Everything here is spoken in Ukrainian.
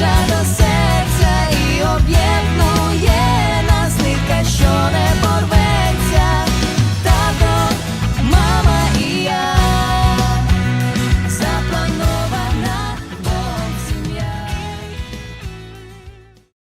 Вже до себе.